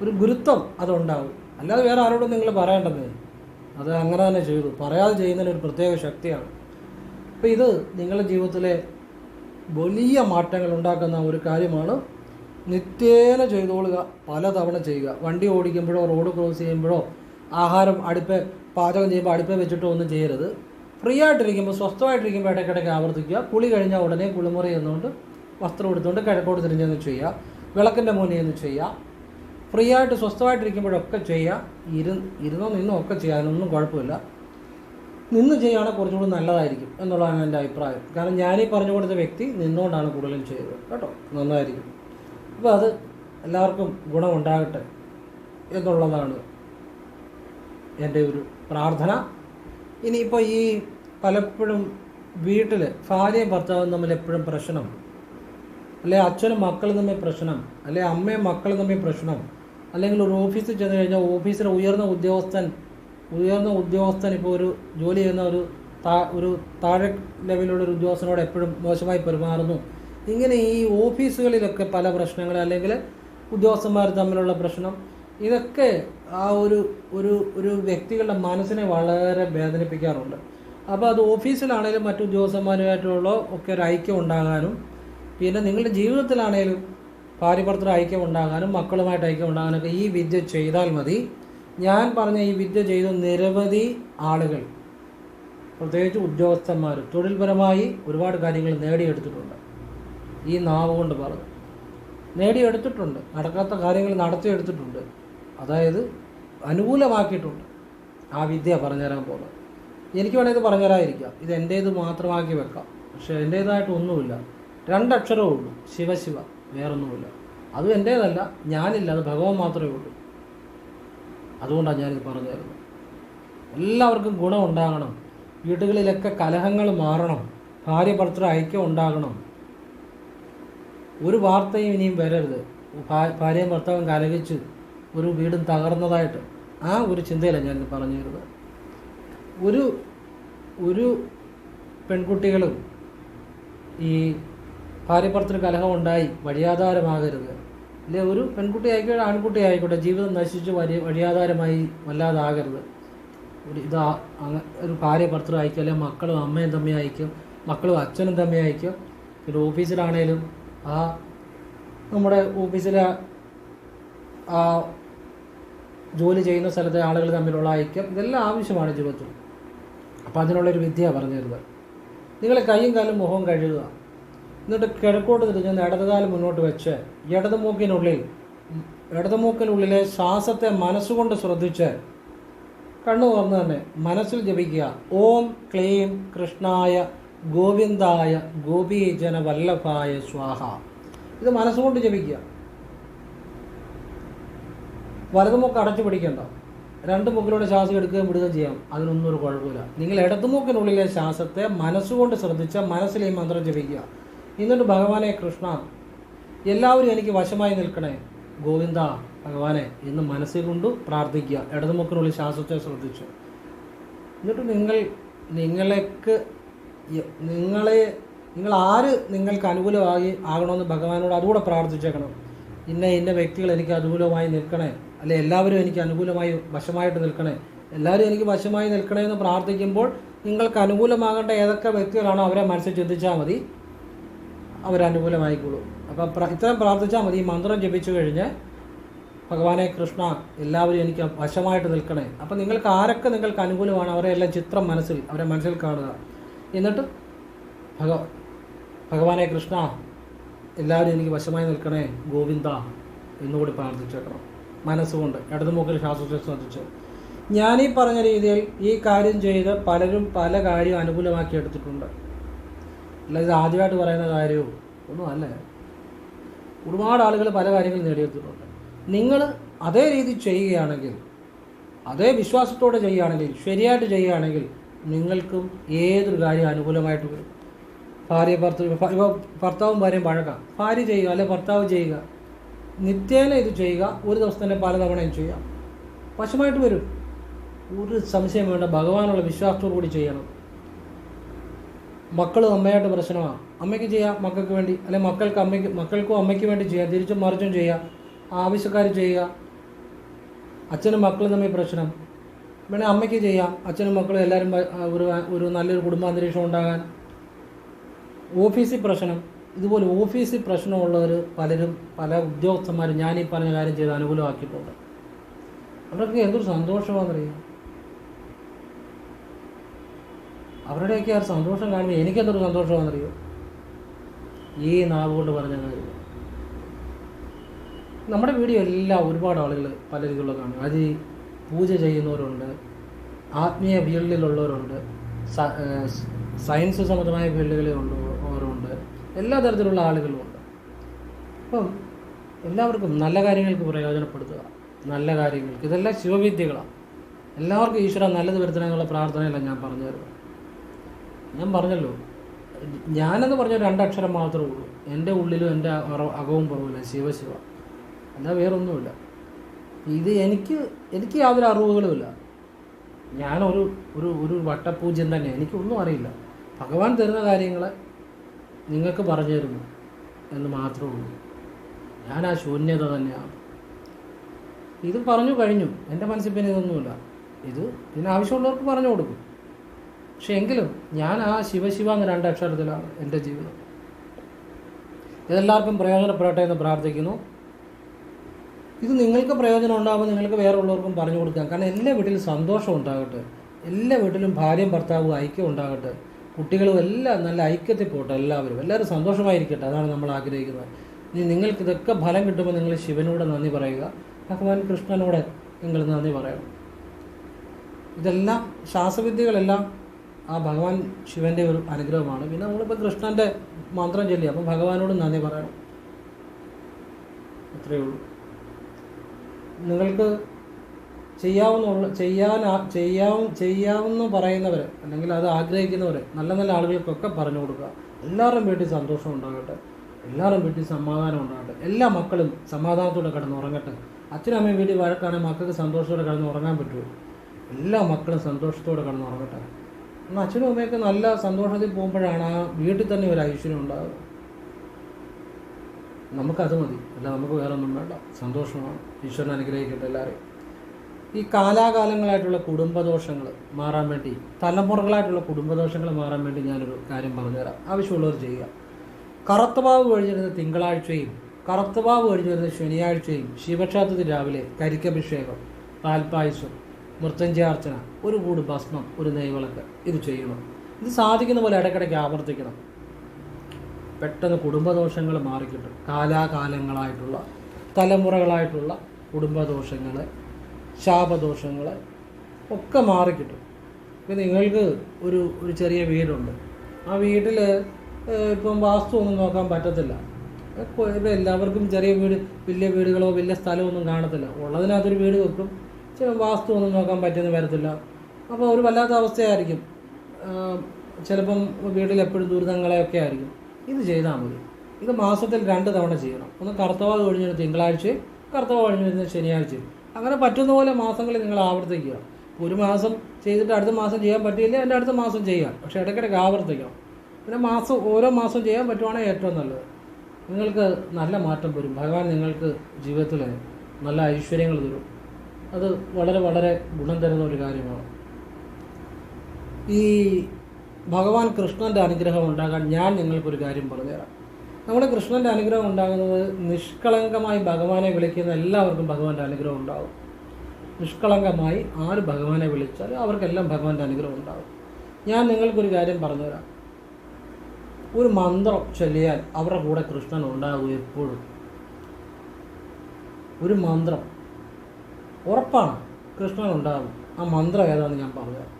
ഒരു ഗുരുത്വം അതുണ്ടാവും. അല്ലാതെ വേറെ ആരോടും നിങ്ങൾ പറയേണ്ടത് അത് അങ്ങനെ തന്നെ ചെയ്തു. പറയാതെ ചെയ്യുന്നതിന് ഒരു പ്രത്യേക ശക്തിയാണ്. അപ്പോൾ ഇത് നിങ്ങളുടെ ജീവിതത്തിലെ വലിയ മാറ്റങ്ങൾ ഉണ്ടാക്കുന്ന ഒരു കാര്യമാണ്. നിത്യേന ചെയ്തോളുക പലതവണ ചെയ്യുക. വണ്ടി ഓടിക്കുമ്പോഴോ റോഡ് ക്രോസ് ചെയ്യുമ്പോഴോ ആഹാരം അടുപ്പ് പാചകം ചെയ്യുമ്പോൾ അടുപ്പ് വെച്ചിട്ടോ ഒന്നും ചെയ്യരുത്. ഫ്രീ ആയിട്ടിരിക്കുമ്പോൾ സ്വസ്ഥമായിട്ടിരിക്കുമ്പോൾ ഇടയ്ക്കിടയ്ക്ക് ആവർത്തിക്കുക. കുളി കഴിഞ്ഞാൽ ഉടനെ കുളിമുറി എന്നുകൊണ്ട് വസ്ത്രം എടുത്തുകൊണ്ട് കിഴക്കോട് തിരിഞ്ഞെന്ന് ചെയ്യുക. വിളക്കിന്റെ മുന്നിൽ എന്ന് ചെയ്യുക. ഫ്രീ ആയിട്ട് സ്വസ്ഥമായിട്ടിരിക്കുമ്പോഴൊക്കെ ചെയ്യുക. ഇരു ഇരുന്നോ നിന്നോ ഒക്കെ ചെയ്യുക. അതിനൊന്നും കുഴപ്പമില്ല. നിന്ന് ചെയ്യുകയാണെങ്കിൽ കുറച്ചുകൂടി നല്ലതായിരിക്കും എന്നുള്ളതാണ് എന്റെ അഭിപ്രായം. കാരണം ഞാനീ പറഞ്ഞു കൊടുത്ത വ്യക്തി നിന്നുകൊണ്ടാണ് കൂടുതലും ചെയ്തത് കേട്ടോ? നന്നായിരിക്കും. അപ്പോൾ അത് എല്ലാവർക്കും ഗുണമുണ്ടാകട്ടെ എന്നുള്ളതാണ് എന്റെ ഒരു പ്രാർത്ഥന. ഇനിയിപ്പോൾ ഈ പലപ്പോഴും വീട്ടിൽ ഭാര്യയും ഭർത്താവും തമ്മിൽ എപ്പോഴും പ്രശ്നം. അല്ലെ അച്ഛനും മക്കളും തമ്മിൽ പ്രശ്നം. അല്ലെ അമ്മയും മക്കളും തമ്മിൽ പ്രശ്നം. അല്ലെങ്കിൽ ഒരു ഓഫീസിൽ ചെന്ന് കഴിഞ്ഞാൽ ഓഫീസിലെ ഉയർന്ന ഉദ്യോഗസ്ഥൻ ഉയർന്ന ഉദ്യോഗസ്ഥൻ ഇപ്പോൾ ഒരു ജോലി ചെയ്യുന്ന ഒരു താ ഒരു താഴെ ലെവലിലുള്ള ഒരു ഉദ്യോഗസ്ഥനോട് എപ്പോഴും മോശമായി പെരുമാറുന്നു. ഇങ്ങനെ ഈ ഓഫീസുകളിലൊക്കെ പല പ്രശ്നങ്ങൾ അല്ലെങ്കിൽ ഉദ്യോഗസ്ഥന്മാർ തമ്മിലുള്ള പ്രശ്നം ഇതൊക്കെ ആ ഒരു ഒരു ഒരു വ്യക്തികളുടെ മനസ്സിനെ വളരെ വേദനിപ്പിക്കാറുണ്ട്. അപ്പോൾ അത് ഓഫീസിലാണെങ്കിലും മറ്റു ഉദ്യോഗസ്ഥന്മാരുമായിട്ടുള്ള ഒക്കെ ഒരു ഐക്യം ഉണ്ടാകാനും പിന്നെ നിങ്ങളുടെ ജീവിതത്തിലാണേലും ഭാര്യഭർത്തൃ ഐക്യം ഉണ്ടാകാനും മക്കളുമായിട്ട് ഐക്യം ഉണ്ടാകാനൊക്കെ ഈ വിദ്യ ചെയ്താൽ മതി. ഞാൻ പറഞ്ഞ ഈ വിദ്യ ചെയ്ത നിരവധി ആളുകൾ പ്രത്യേകിച്ച് ഉദ്യോഗസ്ഥന്മാർ തൊഴിൽപരമായി ഒരുപാട് കാര്യങ്ങൾ നേടിയെടുത്തിട്ടുണ്ട്. ഈ നാവ് കൊണ്ട് പറഞ്ഞു. നേടിയെടുത്തിട്ടുണ്ട്. നടക്കാത്ത കാര്യങ്ങൾ നടത്തിയെടുത്തിട്ടുണ്ട്. അതായത് അനുകൂലമാക്കിയിട്ടുണ്ട്. ആ വിദ്യ പറഞ്ഞുതരാൻ പോകുന്നത്. എനിക്ക് വേണമെങ്കിൽ ഇത് പറഞ്ഞുതരാതിരിക്കാം. ഇത് എന്റേത് മാത്രമാക്കി വെക്കാം. പക്ഷേ എന്റേതായിട്ടൊന്നുമില്ല രണ്ടക്ഷരമേ ഉള്ളൂ. ശിവശിവ വേറൊന്നുമില്ല. അതും എന്റേതല്ല ഞാനില്ല. അത് ഭഗവാൻ മാത്രമേ ഉള്ളൂ. അതുകൊണ്ടാണ് ഞാനിത് പറഞ്ഞു തരുന്നത് എല്ലാവർക്കും ഗുണം ഉണ്ടാകണം. വീടുകളിലൊക്കെ കലഹങ്ങൾ മാറണം. ഭാര്യ ഭർത്തൃ ഐക്യം ഉണ്ടാകണം. ഒരു വാർത്തയും ഇനിയും വരരുത്. ഭാര്യയും ഭർത്താവും കലഹിച്ച് ഒരു വീടും തകർന്നതായിട്ട് ആ ഒരു ചിന്തയിലാണ് ഞാൻ പറഞ്ഞു തരുന്നത് ഒരു ഒരു പെൺകുട്ടികളും ഈ ഭാര്യപ്പുറത്തിന് കലഹം ഉണ്ടായി വഴിയാധാരമാകരുത്. അല്ലെ ഒരു പെൺകുട്ടി ആയിക്കോട്ടെ ആൺകുട്ടി ആയിക്കോട്ടെ ജീവിതം നശിച്ച് വഴി വഴിയാധാരമായി വല്ലാതാകരുത്. ഒരു ഇത് ഒരു ഭാര്യ ഭർത്തൃ അയക്കും അല്ലെങ്കിൽ മക്കളും അമ്മയും തമ്മിൽ അയക്കും മക്കളും അച്ഛനും തമ്മിൽ അയക്കും പിന്നെ ഓഫീസിലാണേലും ആ നമ്മുടെ ഓഫീസിലെ ആ ജോലി ചെയ്യുന്ന സ്ഥലത്തെ ആളുകൾ തമ്മിലുള്ള ഐക്യം ഇതെല്ലാം ആവശ്യമാണ് ജീവിതത്തിൽ. അപ്പോൾ അതിനുള്ളൊരു വിദ്യ പറഞ്ഞു തരുന്നത് നിങ്ങൾ കൈയും കാലും മുഖവും കഴുകുക. എന്നിട്ട് കിഴക്കോട്ട് തിരിഞ്ഞ് ഇടതുകാലം മുന്നോട്ട് വെച്ച് ഇടതുമൂക്കിനുള്ളിൽ ഇടതുമൂക്കിനുള്ളിലെ ശ്വാസത്തെ മനസ്സുകൊണ്ട് ശ്രദ്ധിച്ച് കണ്ണു തുറന്ന് തന്നെ മനസ്സിൽ ജപിക്കുക. ഓം ക്ലീം കൃഷ്ണായ ഗോവിന്ദായ ഗോപീജന വല്ലഭായ സ്വാഹ. ഇത് മനസ്സുകൊണ്ട് ജപിക്കുക. വലതുമുക്ക് അടച്ചു പിടിക്കണ്ട. രണ്ട് മുക്കിലൂടെ ശ്വാസം എടുക്കുകയും വിടുകയും ചെയ്യാം. അതിനൊന്നും ഒരു കുഴപ്പമില്ല. നിങ്ങൾ ഇടതുമൂക്കിനുള്ളിലെ ശ്വാസത്തെ മനസ്സുകൊണ്ട് ശ്രദ്ധിച്ച മനസ്സിൽ ഈ മന്ത്രം ജപിക്കുക. എന്നിട്ട് ഭഗവാനെ കൃഷ്ണ എല്ലാവരും എനിക്ക് വശമായി നിൽക്കണേ. ഗോവിന്ദ ഭഗവാനെ എന്ന് മനസ്സിൽ കൊണ്ട് പ്രാർത്ഥിക്കുക. ഇടതുമുക്കിനുള്ളിൽ ശ്വാസത്തെ ശ്രദ്ധിച്ചു. എന്നിട്ട് നിങ്ങൾ നിങ്ങളേക്ക് നിങ്ങളെ നിങ്ങൾ ആര് നിങ്ങൾക്ക് അനുകൂലമായി ആകണമെന്ന് ഭഗവാനോട് അതുകൂടെ പ്രാർത്ഥിച്ചേക്കണം. ഇന്ന ഇന്ന വ്യക്തികൾ എനിക്ക് അനുകൂലമായി നിൽക്കണേ. അല്ലെ എല്ലാവരും എനിക്ക് അനുകൂലമായി വശമായിട്ട് നിൽക്കണേ. എല്ലാവരും എനിക്ക് വശമായി നിൽക്കണേ എന്ന് പ്രാർത്ഥിക്കുമ്പോൾ നിങ്ങൾക്ക് അനുകൂലമാകേണ്ട ഏതൊക്കെ വ്യക്തികളാണോ അവരെ മനസ്സിൽ ചിന്തിച്ചാൽ മതി. അവരനുകൂലമായിക്കോളൂ അപ്പം ഇത്തരം പ്രാർത്ഥിച്ചാൽ മതി. ഈ മന്ത്രം ജപിച്ചു കഴിഞ്ഞ് ഭഗവാനെ കൃഷ്ണ എല്ലാവരും എനിക്ക് വശമായിട്ട് നിൽക്കണേ. അപ്പം നിങ്ങൾക്ക് ആരൊക്കെ നിങ്ങൾക്ക് അനുകൂലമാണ്? അവരെ എല്ലാം ചിത്രം മനസ്സിൽ അവരെ മനസ്സിൽ കാണുക. എന്നിട്ട് ഭഗ ഭഗവാനെ കൃഷ്ണ എല്ലാവരും എനിക്ക് വശമായി നിൽക്കണേ. ഗോവിന്ദ എന്നുകൂടി പ്രാർത്ഥിച്ചേക്കണം. മനസ്സുകൊണ്ട് ഇടതുമുക്കിൽ ശാസ്ത്രത്തെ ശ്രദ്ധിച്ചു ഞാനീ പറഞ്ഞ രീതിയിൽ ഈ കാര്യം ചെയ്ത് പലരും പല കാര്യവും അനുകൂലമാക്കി എടുത്തിട്ടുണ്ട്. അല്ല ആദ്യമായിട്ട് പറയുന്ന കാര്യവും ഒന്നും അല്ല. ഒരുപാട് ആളുകൾ പല കാര്യങ്ങളും നേടിയെടുത്തിട്ടുണ്ട്. നിങ്ങൾ അതേ രീതി ചെയ്യുകയാണെങ്കിൽ അതേ വിശ്വാസത്തോടെ ചെയ്യുകയാണെങ്കിൽ ശരിയായിട്ട് ചെയ്യുകയാണെങ്കിൽ നിങ്ങൾക്കും ഏതൊരു കാര്യം അനുകൂലമായിട്ട് വരും. ഭാര്യ ഭർത്താവ് ഇപ്പോൾ ഭർത്താവും ഭാര്യയും വഴക്കാം ഭാര്യ ചെയ്യുക അല്ലെ ഭർത്താവ് ചെയ്യുക. നിത്യേന ഇത് ചെയ്യുക ഒരു ദിവസം തന്നെ പലതവണയും ചെയ്യാം വശമായിട്ട് വരും. ഒരു സംശയം വേണ്ട ഭഗവാനുള്ള വിശ്വാസത്തോടു കൂടി ചെയ്യണം. മക്കളും അമ്മയായിട്ട് പ്രശ്നമാണ്. അമ്മയ്ക്ക് ചെയ്യാം മക്കൾക്ക് വേണ്ടി. അല്ലെ മക്കൾക്ക് അമ്മയ്ക്ക് മക്കൾക്കും അമ്മയ്ക്ക് വേണ്ടി ചെയ്യാം. തിരിച്ചും മറിച്ചും ചെയ്യുക ആവശ്യക്കാർ ചെയ്യുക. അച്ഛനും മക്കളും തമ്മിൽ പ്രശ്നം. വേണേൽ അമ്മയ്ക്ക് ചെയ്യാം. അച്ഛനും മക്കളും എല്ലാവരും ഒരു ഒരു നല്ലൊരു കുടുംബാന്തരീക്ഷം ഉണ്ടാകാൻ. ഓഫീസിൽ പ്രശ്നം. ഇതുപോലെ ഓഫീസിൽ പ്രശ്നമുള്ളവർ പലരും പല ഉദ്യോഗസ്ഥന്മാരും ഞാൻ ഈ പറഞ്ഞ കാര്യം ചെയ്ത് അനുകൂലമാക്കിയിട്ടുണ്ട്. അവർക്ക് എന്തൊരു സന്തോഷമാണെന്നറിയാം? അവരുടെയൊക്കെ ആ സന്തോഷം കാണുമ്പോൾ എനിക്കെന്തൊരു സന്തോഷമാണെന്നറിയോ? ഈ നാവ് കൊണ്ട് പറഞ്ഞ കാര്യം. നമ്മുടെ വീഡിയോ എല്ലാം ഒരുപാട് ആളുകൾ പല രീതിയിലുള്ള കാണും. അത് പൂജ ചെയ്യുന്നവരുണ്ട് ആത്മീയ ഫീൽഡിലുള്ളവരുണ്ട് സയൻസ് സംബന്ധമായ ഫീൽഡുകളിൽ ഉള്ളവരുണ്ട് എല്ലാ തരത്തിലുള്ള ആളുകളുമുണ്ട് അപ്പം എല്ലാവർക്കും നല്ല കാര്യങ്ങൾക്ക് പ്രയോജനപ്പെടുത്തുക. നല്ല കാര്യങ്ങൾക്ക്. ഇതെല്ലാം ശിവവിദ്യകളാണ്. എല്ലാവർക്കും ഈശ്വര നല്ലത് വരുത്തണമെന്നുള്ള പ്രാർത്ഥനയല്ല ഞാൻ പറഞ്ഞു തരുന്നത്. ഞാൻ പറഞ്ഞല്ലോ ഞാനെന്ന് പറഞ്ഞ രണ്ടക്ഷരം മാത്രമേ ഉള്ളൂ. എന്റെ ഉള്ളിലും എന്റെ അകവും പുറവില്ല ശിവശിവ അല്ല വേറൊന്നുമില്ല. ഇത് എനിക്ക് എനിക്ക് യാതൊരു അറിവുകളുമില്ല. ഞാനൊരു ഒരു ഒരു വട്ടപൂജ്യം തന്നെ. എനിക്കൊന്നും അറിയില്ല. ഭഗവാൻ തരുന്ന കാര്യങ്ങൾ നിങ്ങൾക്ക് പറഞ്ഞു തരുന്നു എന്ന് മാത്രമേ ഉള്ളൂ. ഞാൻ ആ ശൂന്യത തന്നെയാണ്. ഇത് പറഞ്ഞു കഴിഞ്ഞു. എന്റെ മനസ്സിൽ പിന്നെ ഇതൊന്നുമില്ല. ഇത് ഇതിന് ആവശ്യമുള്ളവർക്ക് പറഞ്ഞു കൊടുക്കും. പക്ഷെ എങ്കിലും ഞാൻ ആ ശിവശിവ എന്ന രണ്ടക്ഷരത്തിലാണ് എന്റെ ജീവിതം. ഇതെല്ലാവർക്കും പ്രയോജനപ്പെടട്ടെ എന്ന് പ്രാർത്ഥിക്കുന്നു. ഇത് നിങ്ങൾക്ക് പ്രയോജനം ഉണ്ടാകുമ്പോൾ നിങ്ങൾക്ക് വേറെ ഉള്ളവർക്കും പറഞ്ഞു കൊടുക്കാം. കാരണം എല്ലാ വീട്ടിലും സന്തോഷം ഉണ്ടാകട്ടെ. എല്ലാ വീട്ടിലും ഭാര്യയും ഭർത്താവും ഐക്യം ഉണ്ടാകട്ടെ. കുട്ടികളും എല്ലാം നല്ല ഐക്യത്തിൽ പോട്ടെ എല്ലാവരും. എല്ലാവരും സന്തോഷമായിരിക്കട്ടെ. അതാണ് നമ്മൾ ആഗ്രഹിക്കുന്നത്. ഇനി നിങ്ങൾക്ക് ഇതൊക്കെ ഫലം കിട്ടുമ്പോൾ നിങ്ങൾ ശിവനോട് നന്ദി പറയുക. ഭഗവാൻ കൃഷ്ണനോട് നിങ്ങൾ നന്ദി പറയണം ഇതെല്ലാം ശാസ്ത്രവിദ്യകളെല്ലാം ആ ഭഗവാൻ ശിവന്റെ ഒരു അനുഗ്രഹമാണ്. പിന്നെ നമ്മളിപ്പോൾ കൃഷ്ണന്റെ മന്ത്രം ചൊല്ലി അപ്പം ഭഗവാനോട് നന്ദി പറയണം. അത്രയേ ഉള്ളൂ. നിങ്ങൾക്ക് ചെയ്യാവുന്ന ചെയ്യാൻ ചെയ്യാവും ചെയ്യാവുന്ന പറയുന്നവർ അല്ലെങ്കിൽ അത് ആഗ്രഹിക്കുന്നവർ നല്ല നല്ല ആളുകൾക്കൊക്കെ പറഞ്ഞു കൊടുക്കുക. എല്ലാവരുടെയും വീട്ടിൽ സന്തോഷം ഉണ്ടാകട്ടെ. എല്ലാവരും വീട്ടിൽ സമാധാനം ഉണ്ടാകട്ടെ. എല്ലാ മക്കളും സമാധാനത്തോടെ കിടന്ന് ഉറങ്ങട്ടെ. അച്ഛനും അമ്മയും വീട്ടിൽ വഴക്കാണെങ്കിൽ മക്കൾക്ക് സന്തോഷത്തോടെ കിടന്ന് ഉറങ്ങാൻ പറ്റുമോ എല്ലാ മക്കളും സന്തോഷത്തോടെ കിടന്ന് ഉറങ്ങട്ടെ. എന്നാൽ അച്ഛനും അമ്മയൊക്കെ നല്ല സന്തോഷത്തിൽ പോകുമ്പോഴാണ് ആ വീട്ടിൽ തന്നെ ഒരു ഐശ്വര്യം ഉണ്ടാകുക നമുക്കത് മതി. അല്ല നമുക്ക് വേറെ ഒന്നും വേണ്ട. സന്തോഷമാണ്. ഈശ്വരൻ അനുഗ്രഹിക്കട്ടെ എല്ലാവരെയും. ഈ കാലാകാലങ്ങളായിട്ടുള്ള കുടുംബദോഷങ്ങൾ മാറാൻ വേണ്ടി തലമുറകളായിട്ടുള്ള കുടുംബദോഷങ്ങൾ മാറാൻ വേണ്ടി ഞാനൊരു കാര്യം പറഞ്ഞുതരാം. ആവശ്യമുള്ളവർ ചെയ്യുക. കറുത്തവാവ് കഴിഞ്ഞിരുന്ന തിങ്കളാഴ്ചയും കറുത്തവാവ് കഴിഞ്ഞിരുന്ന ശനിയാഴ്ചയും ശിവക്ഷേത്രത്തിൽ രാവിലെ കരിക്കഭിഷേകം പാൽപ്പായസം മൃത്യുഞ്ജയാർച്ചന ഒരു കൂട് ഭസ്മം ഒരു നെയ്വിളക്ക് ഇത് ചെയ്യണം. ഇത് സാധിക്കുന്ന പോലെ ഇടയ്ക്കിടയ്ക്ക് ആവർത്തിക്കണം. പെട്ടെന്ന് കുടുംബദോഷങ്ങൾ മാറിക്കിട്ടും. കാലാകാലങ്ങളായിട്ടുള്ള തലമുറകളായിട്ടുള്ള കുടുംബദോഷങ്ങൾ ശാപദോഷങ്ങൾ ഒക്കെ മാറിക്കിട്ടും ഇപ്പം നിങ്ങൾക്ക് ഒരു ഒരു ചെറിയ വീടുണ്ട്. ആ വീട്ടിൽ ഇപ്പം വാസ്തു ഒന്നും നോക്കാൻ പറ്റത്തില്ല. ഇപ്പം എല്ലാവർക്കും ചെറിയ വീട് വലിയ വീടുകളോ വലിയ സ്ഥലമോ ഒന്നും കാണത്തില്ല. ഉള്ളതിനകത്തൊരു വീട് വെക്കും. ചില വാസ്തു ഒന്നും നോക്കാൻ പറ്റുന്ന വരത്തില്ല. അപ്പോൾ ഒരു വല്ലാത്ത അവസ്ഥയായിരിക്കും. ചിലപ്പം വീട്ടിൽ എപ്പോഴും ദുരിതങ്ങളെയൊക്കെ ആയിരിക്കും. ഇത് ചെയ്താൽ മതി. ഇത് മാസത്തിൽ രണ്ട് തവണ ചെയ്യണം. ഒന്ന് കർത്തവാ കഴിഞ്ഞൊരു തിങ്കളാഴ്ചയും കർത്തവാ കഴിഞ്ഞിരുന്ന ശനിയാഴ്ചയും. അങ്ങനെ പറ്റുന്ന പോലെ മാസങ്ങളിൽ നിങ്ങൾ ആവർത്തിക്കുക. ഒരു മാസം ചെയ്തിട്ട് അടുത്ത മാസം ചെയ്യാൻ പറ്റിയില്ല എന്റെ അടുത്ത മാസം ചെയ്യാം. പക്ഷേ ഇടയ്ക്കിടയ്ക്ക് ആവർത്തിക്കണം. പിന്നെ മാസം ഓരോ മാസം ചെയ്യാൻ പറ്റുവാണെങ്കിൽ ഏറ്റവും നല്ലത്. നിങ്ങൾക്ക് നല്ല മാറ്റം വരും. ഭഗവാൻ നിങ്ങൾക്ക് ജീവിതത്തിൽ നല്ല ഐശ്വര്യങ്ങൾ തരും. അത് വളരെ വളരെ ഗുണം തരുന്ന ഒരു കാര്യമാണ്. ഈ ഭഗവാൻ കൃഷ്ണന്റെ അനുഗ്രഹം ഉണ്ടാകാൻ ഞാൻ നിങ്ങൾക്കൊരു കാര്യം പറഞ്ഞുതരാം. നമ്മുടെ കൃഷ്ണന്റെ അനുഗ്രഹം ഉണ്ടാകുന്നത് നിഷ്കളങ്കമായി ഭഗവാനെ വിളിക്കുന്ന എല്ലാവർക്കും ഭഗവാന്റെ അനുഗ്രഹം ഉണ്ടാകും. നിഷ്കളങ്കമായി ആര് ഭഗവാനെ വിളിച്ചാലും അവർക്കെല്ലാം ഭഗവാന്റെ അനുഗ്രഹം ഉണ്ടാകും. ഞാൻ നിങ്ങൾക്കൊരു കാര്യം പറഞ്ഞുതരാം. ഒരു മന്ത്രം ചൊല്ലിയാൽ അവരുടെ കൂടെ കൃഷ്ണൻ ഉണ്ടാകും എപ്പോഴും. ഒരു മന്ത്രം. ഉറപ്പാണ് കൃഷ്ണൻ ഉണ്ടാകും. ആ മന്ത്രം ഏതാണെന്ന് ഞാൻ പറഞ്ഞുതരാം.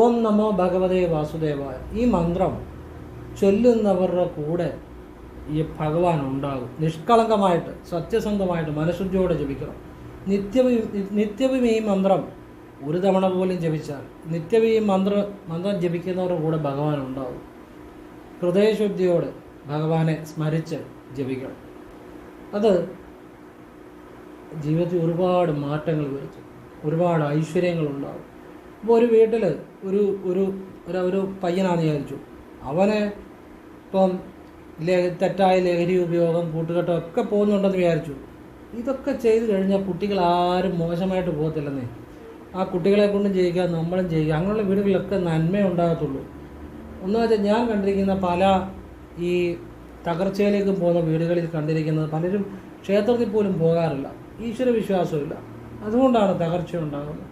ഓം നമോ ഭഗവതേ വാസുദേവായ. ഈ മന്ത്രം ചൊല്ലുന്നവരുടെ കൂടെ ഈ ഭഗവാൻ ഉണ്ടാകും നിഷ്കളങ്കമായിട്ട് സത്യസന്ധമായിട്ട് മനഃശുദ്ധിയോടെ ജപിക്കണം. നിത്യവും നിത്യവും ഈ മന്ത്രം ഒരു തവണ പോലും ജപിച്ചാൽ നിത്യവും ഈ മന്ത്ര മന്ത്രം ജപിക്കുന്നവരുടെ കൂടെ ഭഗവാൻ ഉണ്ടാകും ഹൃദയശുദ്ധിയോടെ ഭഗവാനെ സ്മരിച്ച് ജപിക്കണം. അത് ജീവിതത്തിൽ ഒരുപാട് മാറ്റങ്ങൾ വരുത്തും. ഒരുപാട് ഐശ്വര്യങ്ങൾ ഉണ്ടാകും ഇപ്പോൾ ഒരു വീട്ടിൽ ഒരു ഒരു ഒരു പയ്യനാണെന്ന് വിചാരിച്ചു. അവനെ ഇപ്പം തെറ്റായ ലഹരി ഉപയോഗം കൂട്ടുകെട്ടം ഒക്കെ പോകുന്നുണ്ടെന്ന് വിചാരിച്ചു. ഇതൊക്കെ ചെയ്ത് കഴിഞ്ഞാൽ കുട്ടികൾ ആരും മോശമായിട്ട് പോകത്തില്ലെന്നേ. ആ കുട്ടികളെ കൊണ്ടും ജയിക്കുക നമ്മളും ചെയ്യുക അങ്ങനെയുള്ള വീടുകളിലൊക്കെ നന്മ ഉണ്ടാകത്തുള്ളൂ. ഒന്ന് വെച്ചാൽ ഞാൻ കണ്ടിരിക്കുന്ന പല ഈ തകർച്ചയിലേക്ക് പോകുന്ന വീടുകളിൽ കണ്ടിരിക്കുന്നത് പലരും ക്ഷേത്രത്തിൽ പോലും പോകാറില്ല. ഈശ്വര വിശ്വാസമില്ല അതുകൊണ്ടാണ് തകർച്ച ഉണ്ടാകുന്നത്.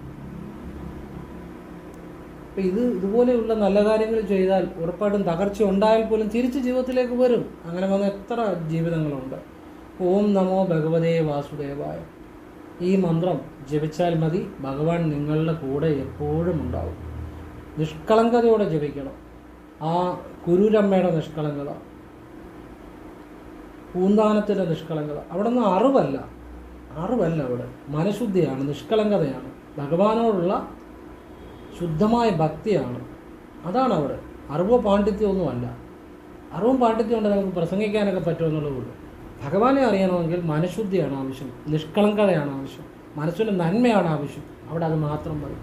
അപ്പം ഇത് ഇതുപോലെയുള്ള നല്ല കാര്യങ്ങൾ ചെയ്താൽ ഉറപ്പായിട്ടും തകർച്ച ഉണ്ടായാൽ പോലും തിരിച്ച് ജീവിതത്തിലേക്ക് വരും. അങ്ങനെ വന്ന എത്ര ജീവിതങ്ങളുണ്ട്. ഓം നമോ ഭഗവതേ വാസുദേവായ. ഈ മന്ത്രം ജപിച്ചാൽ മതി. ഭഗവാൻ നിങ്ങളുടെ കൂടെ എപ്പോഴും ഉണ്ടാവും. നിഷ്കളങ്കതയോടെ ജപിക്കണം. ആ കുരുരമ്മയുടെ നിഷ്കളങ്കത പൂന്താനത്തിന്റെ നിഷ്കളങ്കത അവിടെ നിന്ന് അറിവല്ല. അറിവല്ല അവിടെ. മനഃശുദ്ധിയാണ് നിഷ്കളങ്കതയാണ്. ഭഗവാനോടുള്ള ശുദ്ധമായ ഭക്തിയാണ്. അതാണ് അവിടെ അറിവോ പാണ്ഡിത്യമൊന്നുമല്ല അറിവും പാണ്ഡിത്യം കൊണ്ട് നമുക്ക് പ്രസംഗിക്കാനൊക്കെ പറ്റുമെന്നുള്ളതുകൊണ്ട് ഭഗവാനെ അറിയണമെങ്കിൽ മനഃശുദ്ധിയാണ് ആവശ്യം. നിഷ്കളങ്കതയാണ് ആവശ്യം. മനസ്സിന്റെ നന്മയാണ് ആവശ്യം. അവിടെ അത് മാത്രം മതി.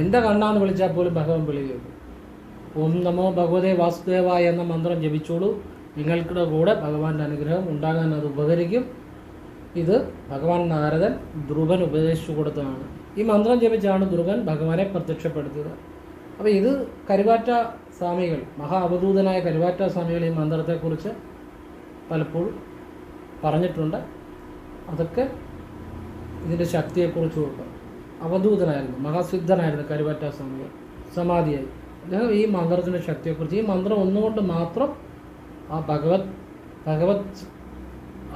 എന്റെ കണ്ണാന്ന് വിളിച്ചാൽ പോലും ഭഗവാൻ വിളി കേൾക്കും. ഓം നമോ ഭഗവതേ വാസുദേവായ എന്ന മന്ത്രം ജപിച്ചോളൂ. നിങ്ങൾക്കുടെ കൂടെ ഭഗവാന്റെ അനുഗ്രഹം ഉണ്ടാകാൻ അത് ഉപകരിക്കും. ഇത് ഭഗവാൻ നാരദൻ ധ്രുവൻ ഉപദേശിച്ചു കൊടുത്തതാണ്. ഈ മന്ത്രം ജപിച്ചാണ് ദുർഗൻ ഭഗവാനെ പ്രത്യക്ഷപ്പെടുത്തിയത്. അപ്പോൾ ഇത് കരുവാറ്റ സ്വാമികൾ മഹാ അവധൂതനായ കരുവാറ്റ സ്വാമികൾ ഈ മന്ത്രത്തെക്കുറിച്ച് പലപ്പോഴും പറഞ്ഞിട്ടുണ്ട്. അതൊക്കെ ഇതിന്റെ ശക്തിയെക്കുറിച്ചുമുണ്ട് അവധൂതനായിരുന്നു മഹാസിദ്ധനായിരുന്നു കരുവാറ്റ സ്വാമികൾ സമാധിയായി. അദ്ദേഹം ഈ മന്ത്രത്തിന്റെ ശക്തിയെക്കുറിച്ച് ഈ മന്ത്രം ഒന്നുകൊണ്ട് മാത്രം ആ ഭഗവത് ഭഗവത്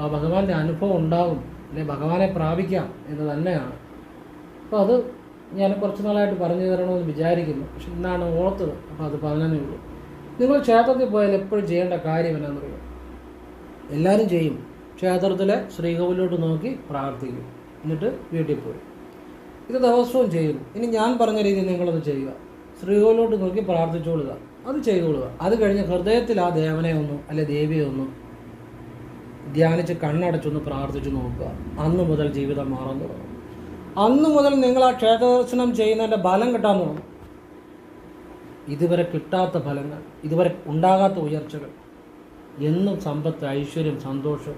ആ ഭഗവാന്റെ അനുഭവം ഉണ്ടാകും അല്ലെ ഭഗവാനെ പ്രാപിക്കാം എന്ന് തന്നെയാണ്. അപ്പോൾ അത് ഞാൻ കുറച്ച് നാളായിട്ട് പറഞ്ഞു തരണമെന്ന് വിചാരിക്കുന്നു. പക്ഷെ ഇന്നാണ് ഓർത്തത്. അപ്പോൾ അത് പറഞ്ഞതേ ഉള്ളൂ. നിങ്ങൾ ക്ഷേത്രത്തിൽ പോയാൽ എപ്പോഴും ചെയ്യേണ്ട കാര്യം എന്നാണെന്നറിയാം? എല്ലാവരും ചെയ്യും. ക്ഷേത്രത്തിലെ ശ്രീകോവിലോട്ട് നോക്കി പ്രാർത്ഥിക്കും. എന്നിട്ട് വീട്ടിൽ പോയി ഇത് ദിവസവും ചെയ്യുന്നു. ഇനി ഞാൻ പറഞ്ഞ രീതിയിൽ നിങ്ങളത് ചെയ്യുക. ശ്രീകോവിലോട്ട് നോക്കി പ്രാർത്ഥിച്ചോളുക. അത് ചെയ്തുകൊള്ളുക അത് കഴിഞ്ഞ് ഹൃദയത്തിൽ ആ ദേവനെ ഒന്നും അല്ലെ ദേവിയെ ഒന്നും ധ്യാനിച്ച് കണ്ണടച്ചൊന്ന് പ്രാർത്ഥിച്ചു നോക്കുക. അന്ന് മുതൽ ജീവിതം തുടങ്ങും. അന്ന് മുതൽ നിങ്ങൾ ആ ക്ഷേത്രദർശനം ചെയ്യുന്നതിന്റെ ഫലം കിട്ടാൻ തുടങ്ങും. ഇതുവരെ കിട്ടാത്ത ഫലങ്ങൾ ഇതുവരെ ഉണ്ടാകാത്ത ഉയർച്ചകൾ എന്നും സമ്പത്ത് ഐശ്വര്യം സന്തോഷം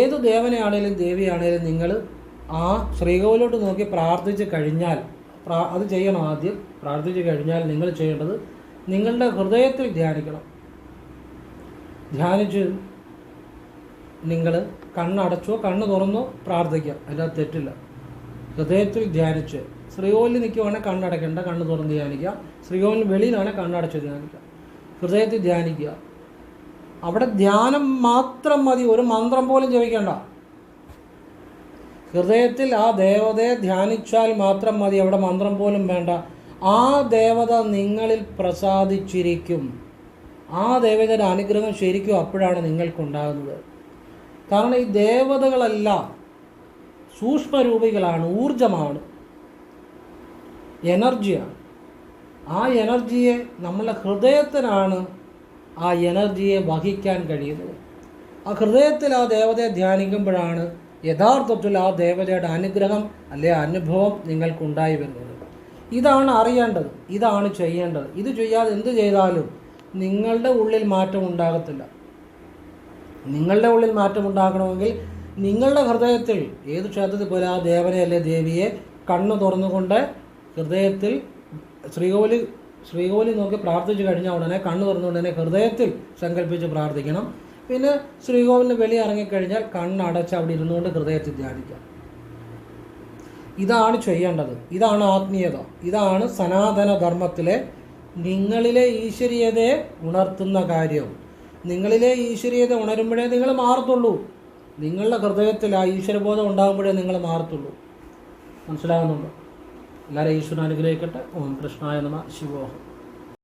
ഏത് ദേവനെയാണേലും ദേവിയാണേലും നിങ്ങൾ ആ ശ്രീകോവിലോട്ട് നോക്കി പ്രാർത്ഥിച്ച് കഴിഞ്ഞാൽ പ്രാ അത് ചെയ്യണം ആദ്യം. പ്രാർത്ഥിച്ച് കഴിഞ്ഞാൽ നിങ്ങൾ ചെയ്യേണ്ടത് നിങ്ങളുടെ ഹൃദയത്തിൽ ധ്യാനിക്കണം. ധ്യാനിച്ച് നിങ്ങൾ കണ്ണടച്ചോ കണ്ണ് തുറന്നോ പ്രാർത്ഥിക്കാം അല്ലാതെ തെറ്റില്ല. ഹൃദയത്തിൽ ധ്യാനിച്ച്. ശ്രീകോലിൽ നിൽക്കുവാണെങ്കിൽ കണ്ണടയ്ക്കേണ്ട കണ്ണ് തുറന്ന് ധ്യാനിക്കുക. ശ്രീകോലിന് വെളിയിലാണെങ്കിൽ കണ്ണടച്ച് ധ്യാനിക്കുക. ഹൃദയത്തിൽ ധ്യാനിക്കുക. അവിടെ ധ്യാനം മാത്രം മതി ഒരു മന്ത്രം പോലും ജപിക്കേണ്ട. ഹൃദയത്തിൽ ആ ദേവതയെ ധ്യാനിച്ചാൽ മാത്രം മതി അവിടെ മന്ത്രം പോലും വേണ്ട. ആ ദേവത നിങ്ങളിൽ പ്രസാദിച്ചിരിക്കും. ആ ദേവതയുടെ അനുഗ്രഹം ശരിക്കും അപ്പോഴാണ് നിങ്ങൾക്കുണ്ടാകുന്നത്. കാരണം ഈ ദേവതകളെല്ലാം സൂക്ഷ്മരൂപികളാണ് ഊർജമാണ് എനർജിയാണ്. ആ എനർജിയെ നമ്മളെ ഹൃദയത്തിനാണ് ആ എനർജിയെ വഹിക്കാൻ കഴിയുന്നത്. ആ ഹൃദയത്തിൽ ആ ദേവതയെ ധ്യാനിക്കുമ്പോഴാണ് യഥാർത്ഥത്തിൽ ആ ദേവതയുടെ അനുഗ്രഹം അല്ലെ അനുഭവം നിങ്ങൾക്കുണ്ടായി വരുന്നത്. ഇതാണ് അറിയേണ്ടത് ഇതാണ് ചെയ്യേണ്ടത്. ഇത് ചെയ്യാതെ എന്ത് ചെയ്താലും നിങ്ങളുടെ ഉള്ളിൽ മാറ്റം ഉണ്ടാകത്തില്ല. നിങ്ങളുടെ ഉള്ളിൽ മാറ്റം ഉണ്ടാകണമെങ്കിൽ നിങ്ങളുടെ ഹൃദയത്തിൽ ഏത് ക്ഷേത്രത്തിൽ പോലെ ആ ദേവനെ അല്ലെ ദേവിയെ കണ്ണു തുറന്നുകൊണ്ട് ഹൃദയത്തിൽ ശ്രീകോലി ശ്രീകോലി നോക്കി പ്രാർത്ഥിച്ചു കഴിഞ്ഞ ഉടനെ കണ്ണു തുറന്നുകൊണ്ട് തന്നെ ഹൃദയത്തിൽ സങ്കല്പിച്ച് പ്രാർത്ഥിക്കണം. പിന്നെ ശ്രീകോവിലിന് വെളി ഇറങ്ങിക്കഴിഞ്ഞാൽ കണ്ണടച്ച് അവിടെ ഇരുന്നുകൊണ്ട് ഹൃദയത്തിൽ ധ്യാനിക്കാം. ഇതാണ് ചെയ്യേണ്ടത്. ഇതാണ് ആത്മീയത. ഇതാണ് സനാതന ധർമ്മത്തിലെ നിങ്ങളിലെ ഈശ്വരീയതയെ ഉണർത്തുന്ന കാര്യം. നിങ്ങളിലെ ഈശ്വരീയത ഉണരുമ്പോഴേ നിങ്ങൾ മാറത്തുള്ളൂ. നിങ്ങളുടെ ഹൃദയത്തിൽ ആ ഈശ്വരബോധം ഉണ്ടാകുമ്പോഴേ നിങ്ങൾ മാറത്തുള്ളൂ. മനസ്സിലാകുന്നുണ്ടോ? എല്ലാവരും ഈശ്വരൻ അനുഗ്രഹിക്കട്ടെ. ഓം കൃഷ്ണായ നമ. ശിവോഹം